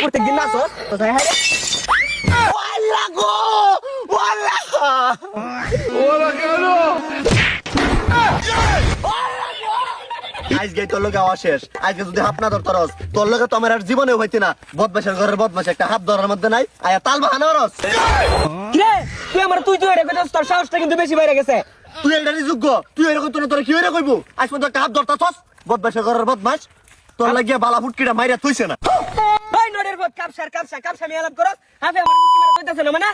প্রত্যেকদিন নাচো কোথায় হারে ওয়াল্লা গো ওয়াল্লা আজকে তোর লগে আওয়া শেষ। আজকে যদি হাত না ধরতরস তোর লগে তো আমার আর জীবনে হইতে না। বদমাসের ঘরের বদমাস একটা হাত ধরার মধ্যে নাই আয়া তাল বাহানা রস। তুই আমার তুই তুই এটা কইতাস তোর সাহসটা কিন্তু বেশি বাইরে গেছে। তুই এটারই যোগ্য। তুই এরকম তোর তোরা কি হইরে কইবো আজ পর্যন্ত একটা হাত ধরতাছস বদমাসের করার বদমাস। তোর লাগিয়া বালা ফুটকিটা মাইরা থইছে না। ভাই নড়ের পথ কাপসার কাপসা কাপসা আমি আলাপ করস হাফে আমার মুখ মারা কইতাছ না মানে?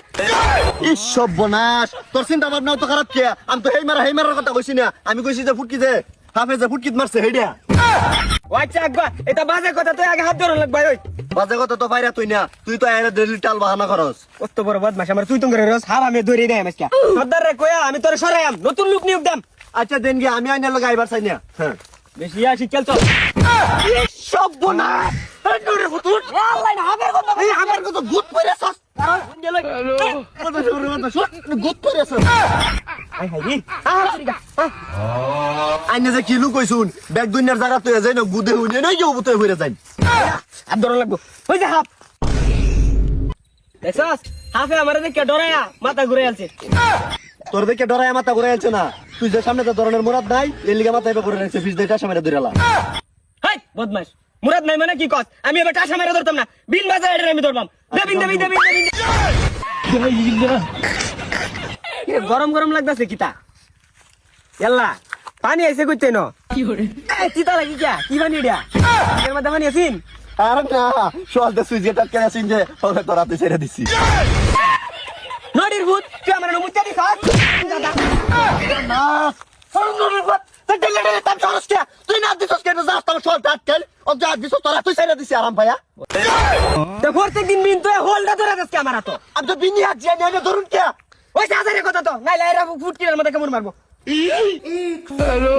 ইস সর্বনাশ। তোর চিন্তা ভাবনা তো খারাপ কে আমি তো হেই মারা হেই মারার কথা কইছি না। আমি কইছি যে ফুটকি যে হাফে যে ফুটকিত মারছে হেডিয়া আচ্ছা একবার এটা বাজে কথা তুই আগে হাত ধরন লাগবে ওই। বাজে কথা তো বাইরা তুই না তুই তো আইনা ডেলি টাল বাহানা করস। কত বড় বদমাশ আমার তুই তুঙ্গরে রস হার আমি ধরে দেয় আমাকে সর্দার রে কয়া আমি তোরে সরাইয়াম নতুন লুক নিয়োগ দাম। আচ্ছা দেন গিয়ে আমি আইনার লগে আইবার চাই না। হ্যাঁ। বেশি আসি চল তো সর্বনাশ! এই নড়ে ফুটুট আল্লাহ না কথা এই আমার কত ভূত পড়েছস ভূত পড়েছস আই হাই আ সরিগা আইনে যে কিলু কইছুন ব্যাগ দুনিয়ার জায়গা তুই যাই না গুদে হুইনে নই যাও বুতে হইরে যাই হাত ধরন লাগবো। ওই যে হাফ। দেখছস হাফে আমারে দেখে ডরায়া মাথা ঘুরে আলছে তোর দেখে ডরায় মাথা ঘুরে আছে না তুই যে সামনে তো ধরনের মুরাদ নাই এর লিগে মাথা এবার করে রাখছে বিশ দেড়টা সামনে ধরেলা হাই বদমাশ মুরাদ নাই মানে কি কস আমি এবার টাসা মেরে ধরতাম না বিন বাজা এটা আমি ধরবাম দেবিন দেবিন দেবিন দেবিন গরম গরম লাগতাছে কিতা। এল্লা পানি আইছে কইতে ন তিতা লাগি কিয়া? কি পানি এটা এর মধ্যে পানি আছিন আর না সলতে সুই যেটা কেন সিন যে ওরে তোরা তুই ছেড়ে দিছি। নদীর ভূত তুই আমার মুচ্চা দিছ না তুই ডেলে ডেলে তার চরস কে তুই না দিছস কেন যাস তোর সল ডাট কেন ও যা দিছস তোরা তুই ছেড়ে দিছি তো প্রত্যেক দিন মিন তুই হোলটা ধরে আমার তো আমি তো বিনি হাত ধরুন কে? ওই সাজারের কথা তো। নাই লাইরা ফুটকিরার মধ্যে কেমন মারবো? হ্যালো।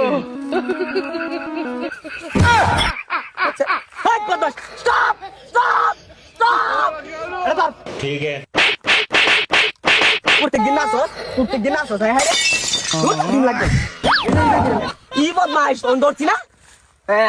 আচ্ছা, স্টপ স্টপ স্টপ। ঠিক আছে। প্রত্যেক দিন নাচস প্রত্যেক দিন নাচস হ্যাঁ হ্যাঁ। দিন লাগবে। ই বদমাইশ ফোন ধরছি না? হ্যাঁ,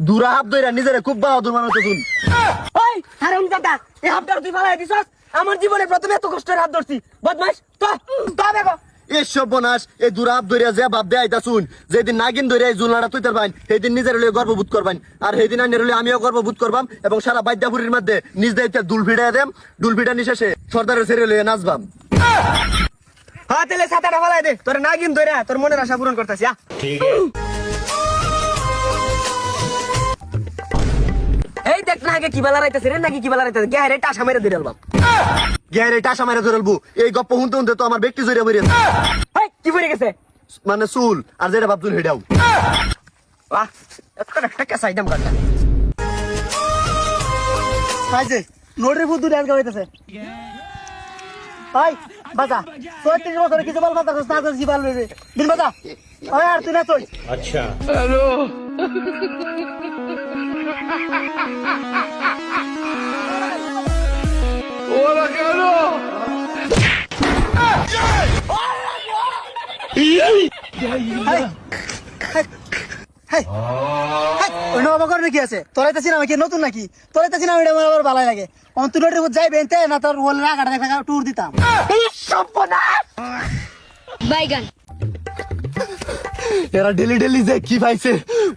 দুরা হাত ধইরা নিজেরে খুব বাহাদুর মানতে শুন ওই হারাম দাদা এই হাতটা তুই ফালাই দিছস? আমার জীবনে প্রথমে এত কষ্টের হাত ধরছি। বদমাইশ তো তো দেখো এ সর্বনাশ এই দুরা হাত ধইরা যে বাপ দেয় আইতা শুন যেদিন নাগিন ধরে এই জুলনাটা পাইন নিজের লইয়া গর্ববোধ করবান আর লইয়া আমিও গর্ববোধ করবাম এবং সারা বাদ্যাপুরীর মধ্যে নিজ দায়িত্বে দুল ফিড়াই দেম। দুল ফিটা নিশেষে সর্দারের ছেড়ে লইয়া নাচবাম। হ্যাঁ তাহলে ফালাই দে। তোর নাগিন ধরে তোর মনের আশা পূরণ করতেছি আ আগে কি বেলা রাইতেছে রে নাকি কি বেলা রাইতেছে গ্যারে টাশা মেরে দিরাল বাপ গ্যারে টাশা মেরে দিয়ে বু এই গপ্প হুনতে হুনতে তো আমার ব্যক্তি জড়িয়ে বেরিয়েছে কি পড়ে গেছে? মানে সুল আর যেটা ভাবতুল হেডাও বাহ এত একটা কেসা আইটাম কাটলাম আইছে নোটের ভূত দুটো আজকে হইতেছে। ভাই বাজা চৌত্রিশ বছরে কিছু বল কথা কস না কি বল রে দিন বাজা। আর তুই না তুই আচ্ছা। হ্যালো। নবাব করে কি আছে তোরাইতে চিনা কি নতুন নাকি? তোরাইতে চিনা এটা আমার আবার ভালো লাগে। অন্তরের যাই বেনতে না তোর হোল রাগাটা দেখা ট্যুর দিতাম। বাইগান এরা ডেলি ডেলি যে কি পাইছে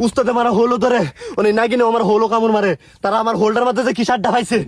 উস্তাদে মারা হোলো ধরে। উনি নাগিনে আমার হোলো কামড় মারে। তারা আমার হোল্ডার মধ্যে যে কি সারটা পাইছে